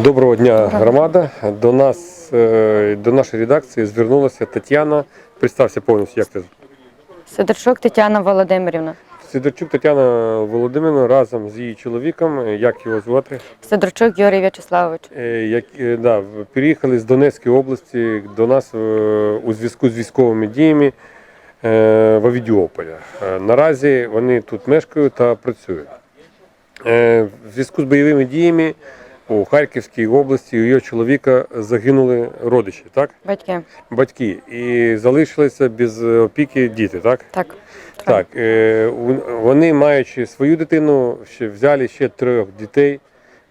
Доброго дня, громада. До нас е, до нашої редакції звернулася Тетяна. Представся повністю, як ти Сидорчук Тетяна Володимирівна. Сидорчук Тетяна Володимирівна разом з її чоловіком, як його звати, Сидорчук Юрій В'ячеславович. е, як, е, да, переїхали з Донецької області до нас у зв'язку з військовими діями в Авідіополя. Наразі вони тут мешкають та працюють. В зв'язку з бойовими діями у Харківській області у його чоловіка загинули родичі, так? Батьки. батьки і залишилися без опіки діти, так? Так. Так, е, вони, маючи свою дитину, ще взяли ще трьох дітей,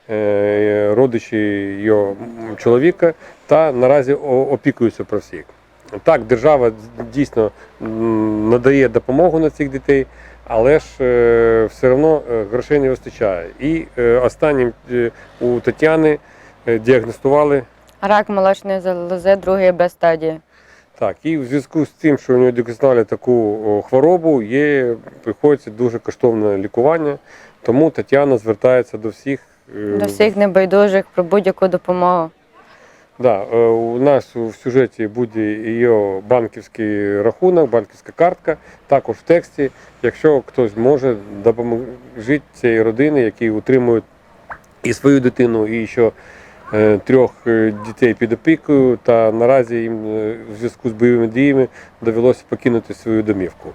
е, родичі його чоловіка, та наразі опікуються про всіх. Так, держава дійсно надає допомогу на цих дітей, але ж е, все одно е, грошей не вистачає. І е, останнім у Тетяни діагностували Рак молочної залози другої Б стадії. Так, і в зв'язку з тим, що у нього діагностували таку хворобу, є, приходиться дуже коштовне лікування. Тому Тетяна звертається до всіх. До всіх небайдужих про будь-яку допомогу. Да, е, у нас в сюжеті буде її банківський рахунок, банківська картка, також в тексті. Якщо хтось може допоможіть цій родині, які утримують і свою дитину, і ще е, трьох е, дітей під опікою, та наразі їм в зв'язку з бойовими діями довелося покинути свою домівку.